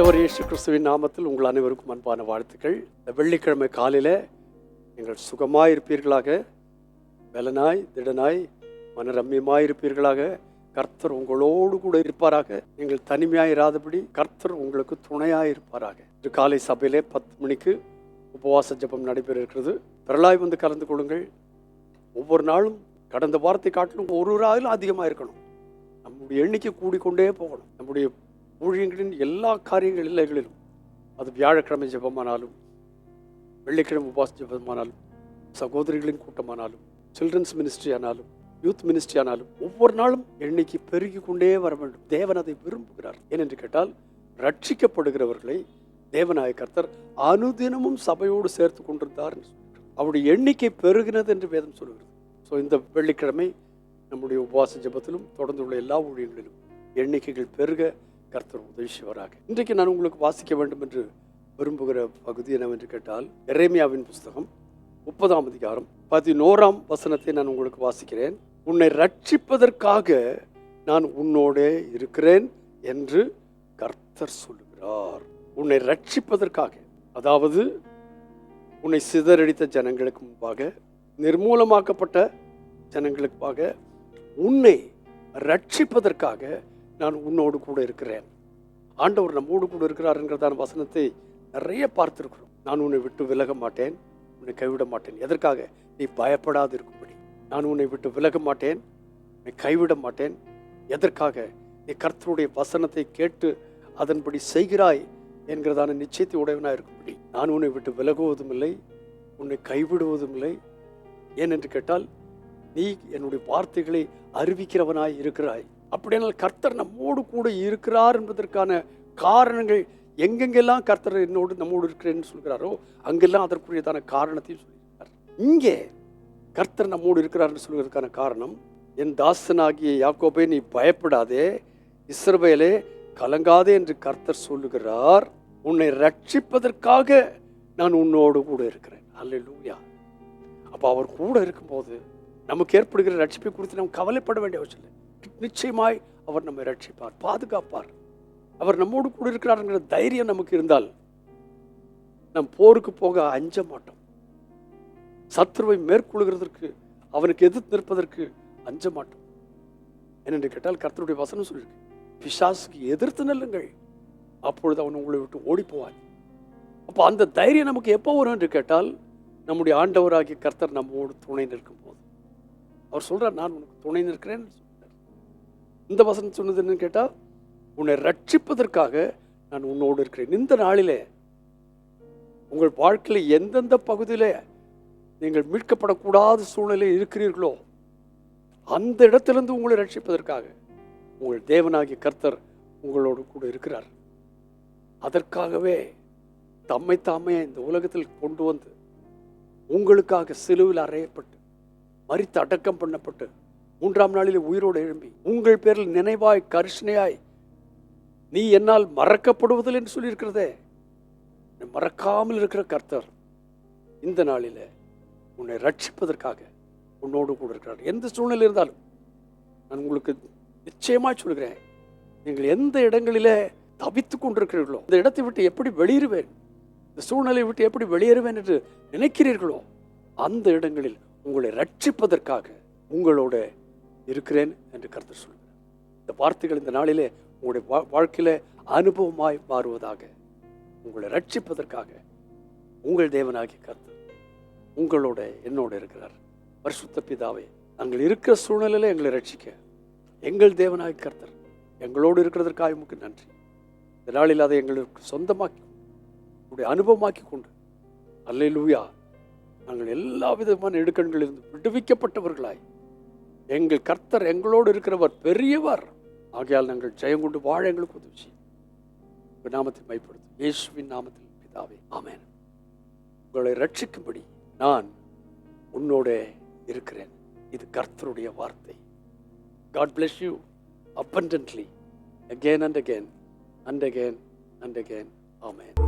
கிறிஸ்துவின் நாமத்தில் உங்கள் அனைவருக்கும் அன்பான வாழ்த்துக்கள். இந்த வெள்ளிக்கிழமை காலையில் நீங்கள் சுகமாக இருப்பீர்களாக பலனாய் திடனாய் மனரம்யமாக இருப்பீர்களாக கர்த்தர் உங்களோடு கூட இருப்பாராக. நீங்கள் தனிமையாக இராதபடி கர்த்தர் உங்களுக்கு துணையாக இருப்பாராக இன்று காலை சபையிலே பத்து மணிக்கு உபவாச ஜெபம் நடைபெற இருக்கிறது வந்து கலந்து கொள்ளுங்கள். ஒவ்வொரு நாளும் கடந்த வாரத்தை காட்டிலும் ஒரு ஒரு ஆயிலும் அதிகமாக இருக்கணும் நம்முடைய எண்ணிக்கை கூடிக்கொண்டே போகணும். நம்முடைய ஊழியங்களின் எல்லா காரியங்கள் இல்லைகளிலும். அது வியாழக்கிழமை ஜெபமானாலும் வெள்ளிக்கிழமை உபாச ஜெபமானாலும் சகோதரிகளின் கூட்டமானாலும் சில்ட்ரன்ஸ் மினிஸ்ட்ரி ஆனாலும் யூத் மினிஸ்ட்ரி ஆனாலும் ஒவ்வொரு நாளும் எண்ணிக்கை பெருகி கொண்டே வர வேண்டும். தேவன் அதை விரும்புகிறார். ஏனென்று கேட்டால் ரட்சிக்கப்படுகிறவர்களை தேவநாய கர்த்தர் அனுதினமும் சபையோடு சேர்த்து கொண்டிருந்தார் அவருடைய எண்ணிக்கை பெருகினது என்று வேதம் சொல்கிறது. ஸோ இந்த வெள்ளிக்கிழமை நம்முடைய உபவாச ஜெபத்திலும் தொடர்ந்து உள்ள எல்லா ஊழியங்களிலும் எண்ணிக்கைகள் பெருக கர்த்தர் உதவி செய்வாராக இன்றைக்கு நான் உங்களுக்கு வாசிக்க வேண்டும் என்று விரும்புகிற பகுதி என்னவென்று கேட்டால் எரேமியாவின் புஸ்தகம் முப்பதாம் அதிகாரம் பதினோராம் வசனத்தை நான் உங்களுக்கு வாசிக்கிறேன். உன்னை ரட்சிப்பதற்காக நான் உன்னோடே இருக்கிறேன் என்று கர்த்தர் சொல்லுகிறார். உன்னை ரட்சிப்பதற்காக அதாவது உன்னை சிதறடித்த ஜனங்களுக்கு முன்பாக நிர்மூலமாக்கப்பட்ட ஜனங்களுக்காக உன்னை ரட்சிப்பதற்காக நான் உன்னோடு கூட இருக்கிறேன். ஆண்டவர் நம்மோடு கூட இருக்கிறாருங்கிறதான வசனத்தை நிறைய பார்த்துருக்குறோம். நான் உன்னை விட்டு விலக மாட்டேன் உன்னை கைவிட மாட்டேன். எதற்காக? நீ பயப்படாது இருக்கும்படி நான் உன்னை விட்டு விலக மாட்டேன் நீ கைவிட மாட்டேன். எதற்காக? நீ கர்த்தருடைய வசனத்தை கேட்டு அதன்படி செய்கிறாய் என்கிறதான நிச்சயத்தை உடையவனாக இருக்கும்படி. நான் உன்னை விட்டு விலகுவதும் இல்லை உன்னை கைவிடுவதும் இல்லை ஏனென்று கேட்டால் நீ என்னுடைய வார்த்தைகளை அறிவிக்கிறவனாய் இருக்கிறாய். அப்படியானால் கர்த்தர் நம்மோடு கூட இருக்கிறார் என்பதற்கான காரணங்கள் எங்கெங்கெல்லாம் கர்த்தர் என்னோடு நம்மோடு இருக்கிறேன்னு சொல்கிறாரோ அங்கெல்லாம் அதற்குரியதான காரணத்தையும் சொல்லியிருக்கார் இங்கே கர்த்தர் நம்மோடு இருக்கிறார்னு சொல்வதற்கான காரணம் என் தாசனாகிய யாக்கோபே நீ பயப்படாதே. இஸ்ரவேலே கலங்காதே என்று கர்த்தர் சொல்லுகிறார். உன்னை ரட்சிப்பதற்காக நான் உன்னோடு கூட இருக்கிறேன். அல்ல லூயா அப்போ அவர் கூட இருக்கும்போது நமக்கு ஏற்படுகிற ரட்சிப்பை குறித்து நாம் கவலைப்பட வேண்டிய அவசியம் இல்லை. நிச்சயமாய் அவர் நம்மை ரட்சிப்பார் பாதுகாப்பார். அவர் நம்மோடு கூட இருக்கிறாருங்கிற தைரியம் நமக்கு இருந்தால் நம் போருக்கு போக அஞ்ச மாட்டோம். சத்ருவை மேற்கொள்கிறதற்கு அவனுக்கு எதிர்த்து நிற்பதற்கு அஞ்ச மாட்டோம். ஏனென்று கேட்டால் கர்த்தருடைய வசனம் சொல்லியிருக்கு பிசாசுக்கு எதிர்த்து நெல்லுங்கள். அப்பொழுது அவன் உங்களை விட்டு ஓடி போவான் அப்போ அந்த தைரியம் நமக்கு எப்போ வரும் என்று கேட்டால் நம்முடைய ஆண்டவராகிய கர்த்தர் நம்மோடு துணை நிற்கும் போது அவர் சொல்கிறார் நான் உனக்கு துணை நிற்கிறேன்னு இந்த வசனம் சொன்னது என்னன்னு கேட்டால் உன்னை ரட்சிப்பதற்காக நான் உன்னோடு இருக்கிறேன். இந்த நாளிலே உங்கள் வாழ்க்கையில் எந்தெந்த பகுதியில் நீங்கள் மீட்கப்படக்கூடாத சூழ்நிலையில் இருக்கிறீர்களோ அந்த இடத்திலிருந்து உங்களை ரட்சிப்பதற்காக உங்கள் தேவனாகிய கர்த்தர் உங்களோடு கூட இருக்கிறார். அதற்காகவே தம்மை தாமே இந்த உலகத்தில் கொண்டு வந்து உங்களுக்காக சிலுவில் அறையப்பட்டு மறித்து அடக்கம் பண்ணப்பட்டு மூன்றாம் நாளில் உயிரோடு எழும்பி உங்கள் பேரில் நினைவாய் கரிசனையாய் நீ என்னால் மறக்கப்படுவதில்லை என்று சொல்லியிருக்கிறதே. மறக்காமல் இருக்கிற கர்த்தர் இந்த நாளில் உன்னை ரட்சிப்பதற்காக உன்னோடு கூட இருக்கிறார். எந்த சூழ்நிலை இருந்தாலும் நான் உங்களுக்கு நிச்சயமாய் சொல்கிறேன் நீங்கள் எந்த இடங்களில் தவித்து கொண்டிருக்கிறீர்களோ இந்த இடத்தை விட்டு எப்படி வெளியேறுவேன் இந்த சூழ்நிலையை விட்டு எப்படி வெளியேறுவேன் என்று நினைக்கிறீர்களோ அந்த இடங்களில் உங்களை ரட்சிப்பதற்காக உங்களோட இருக்கிறேன் என்று கருத்து சொல்கிறார் இந்த வார்த்தைகள் இந்த நாளிலே உங்களுடைய வா- வாழ்க்கையில் அனுபவமாய் மாறுவதாக உங்களை ரட்சிப்பதற்காக உங்கள் தேவனாகிய கருத்து உங்களோட என்னோட இருக்கிறார். பரிசுத்த பிதாவே நாங்கள் இருக்கிற சூழ்நிலையில எங்களை ரட்சிக்க. எங்கள் தேவனாகி கருத்தர் எங்களோடு இருக்கிறதற்காக உமக்கு நன்றி. இந்த நாளில் அதை எங்களுக்கு சொந்தமாக்கி உங்களுடைய அனுபவமாக்கி கொண்டு அல்லேலூயா நாங்கள் எல்லா விதமான இடுக்கண்களிலிருந்து விடுவிக்கப்பட்டவர்களாய் எங்கள் கர்த்தர் எங்களோடு இருக்கிறவர் பெரியவர். ஆகையால் நாங்கள் ஜெயம் கொண்டு வாழ எங்களுக்கு உதவி செய்யும். நாமத்தை மைப்படுத்தும் இயேசுவின் நாமத்தில் பிதாவே ஆமேன். உங்களை ரட்சிக்கும்படி நான் உன்னோட இருக்கிறேன். இது கர்த்தருடைய வார்த்தை. God bless you abundantly. Again and again and again and again. amen